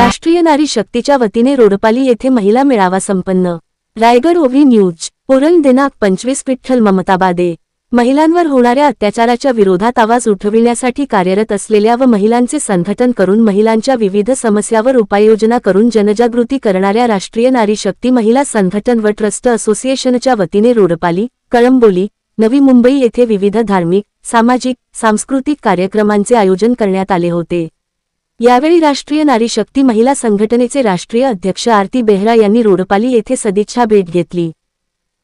राष्ट्रीय नारी शक्तीच्या वतीने रोडपाली येथे महिला मेळावा संपन्न. रायगड ओव्ही न्यूज पुरण दिनांक पंचवीस विठ्ठल ममताबादे. महिलांवर होणाऱ्या अत्याचाराच्या विरोधात आवाज उठविण्यासाठी कार्यरत असलेल्या व महिलांचे संघटन करून महिलांच्या विविध समस्यावर उपाययोजना करून जनजागृती करणाऱ्या राष्ट्रीय नारी शक्ती महिला संघटन व ट्रस्ट असोसिएशनच्या वतीने रोडपाली कळंबोली नवी मुंबई येथे विविध धार्मिक सामाजिक सांस्कृतिक कार्यक्रमांचे आयोजन करण्यात आले होते. यावेळी राष्ट्रीय नारी शक्ती महिला संघटनेचे राष्ट्रीय अध्यक्ष आरती बेहरा यांनी रोडपाली येथे सदिच्छा भेट घेतली.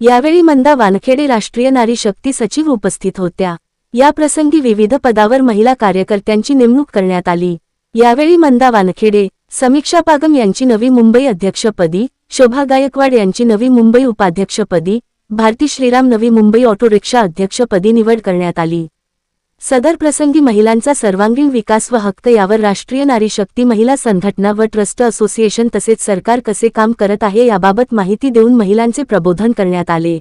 यावेळी मंदा वानखेडे राष्ट्रीय नारी शक्ती सचिव उपस्थित होत्या. या प्रसंगी विविध पदावर महिला कार्यकर्त्यांची नेमणूक करण्यात आली. यावेळी मंदा वानखेडे समीक्षा पागम यांची नवी मुंबई अध्यक्षपदी शोभा गायकवाड यांची नवी मुंबई उपाध्यक्षपदी भारती श्रीराम नवी मुंबई ऑटो रिक्षा अध्यक्षपदी निवड करण्यात आली. सदर प्रसंगी महिलांचा सर्वांगीण विकास व हक्क यावर राष्ट्रीय नारी शक्ती महिला संघटना व ट्रस्ट असोसिएशन तसेच सरकार कसे काम करत आहे याबाबत माहिती देऊन महिलांचे प्रबोधन करण्यात आले.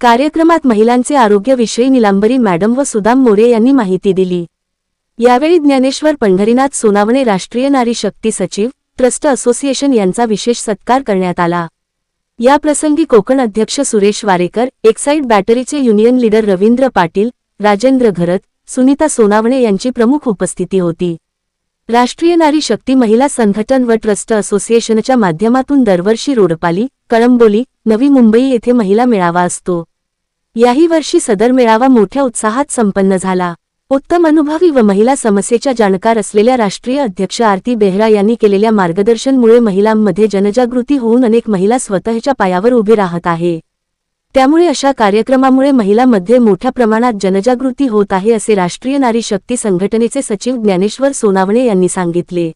कार्यक्रमात महिलांचे आरोग्यविषयी निलांबरी मॅडम व सुदाम मोरे यांनी माहिती दिली. यावेळी ज्ञानेश्वर पंढरीनाथ सोनावणे राष्ट्रीय नारी शक्ती सचिव ट्रस्ट असोसिएशन यांचा विशेष सत्कार करण्यात आला. या प्रसंगी कोकण अध्यक्ष सुरेश वारेकर एक्साईड बॅटरीचे युनियन लीडर रवींद्र पाटील राजेंद्र घरत सुनीता सोनावणे यांची प्रमुख उपस्थिती होती. राष्ट्रीय नारी शक्ती महिला संघटन व ट्रस्ट असोसिएशनच्या माध्यमातून दरवर्षी रोडपाली कळंबोली नवी मुंबई येथे महिला मेळावा असतो. याही वर्षी सदर मेळावा मोठ्या उत्साहात संपन्न झाला. उत्तम अनुभवी व महिला समस्येच्या जाणकार असलेल्या राष्ट्रीय अध्यक्ष आरती बेहरा यांनी केलेल्या मार्गदर्शनमुळे महिलांमध्ये जनजागृती होऊन अनेक महिला स्वतःच्या पायावर उभी राहत आहे. त्यामुळे अशा कार्यक्रमामुळे महिलांमध्ये मोठ्या प्रमाणात जनजागृती होत आहे असे राष्ट्रीय नारी शक्ती संघटनेचे सचिव ज्ञानेश्वर सोनावणे यांनी सांगितले.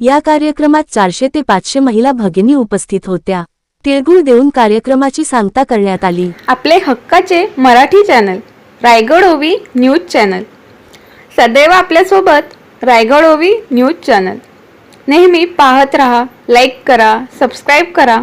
या कार्यक्रमात चारशे ते पाचशे महिला भगिनी उपस्थित होत्या. तिळगुळ देऊन कार्यक्रमाची सांगता करण्यात आली. आपले हक्काचे मराठी चॅनल रायगड ओवी न्यूज चॅनल. सदैव आपल्यासोबत रायगड ओवी न्यूज चॅनल. नेहमी पाहत रहा लाईक करा सबस्क्राईब करा.